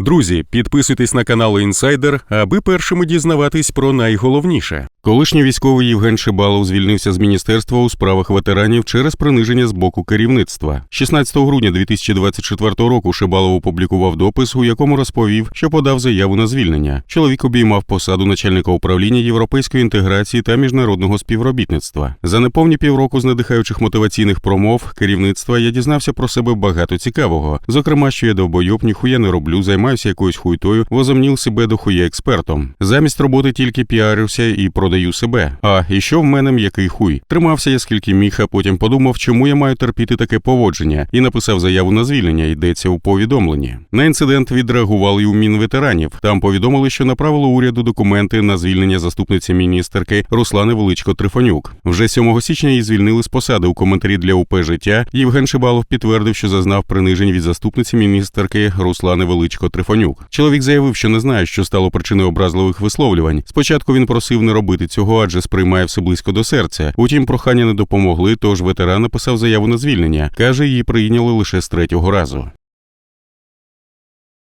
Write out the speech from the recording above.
Друзі, підписуйтесь на канал Інсайдер, аби першими дізнаватись про найголовніше. Колишній військовий Євген Шибалов звільнився з міністерства у справах ветеранів через приниження з боку керівництва. 16 грудня 2024 року Шибалов опублікував допис, у якому розповів, що подав заяву на звільнення. Чоловік обіймав посаду начальника управління європейської інтеграції та міжнародного співробітництва. За неповні півроку з надихаючих мотиваційних промов керівництва я дізнався про себе багато цікавого. Зокрема, що я довбойоб, ніхуя не роблю, займаюся якоюсь хуйтою, возомнів себе до хуя експертом. Замість роботи тільки піарився і продаю себе. А і що в мене м'який хуй? Тримався я скільки міг, а потім подумав, чому я маю терпіти таке поводження, і написав заяву на звільнення. Йдеться у повідомленні. На інцидент відреагували й у Мінветеранів. Там повідомили, що направило уряду документи на звільнення заступниці міністерки Руслани Величко Трифонюк. Вже 7 січня її звільнили з посади. У коментарі для УП життя Євген Шибалов підтвердив, що зазнав принижень від заступниці міністерки Руслани Величко Трифонюк. Чоловік заявив, що не знає, що стало причиною образливих висловлювань. Спочатку він просив не робити цього, адже сприймає все близько до серця. Утім, прохання не допомогли. Тож ветеран написав заяву на звільнення. каже, її прийняли лише з третього разу.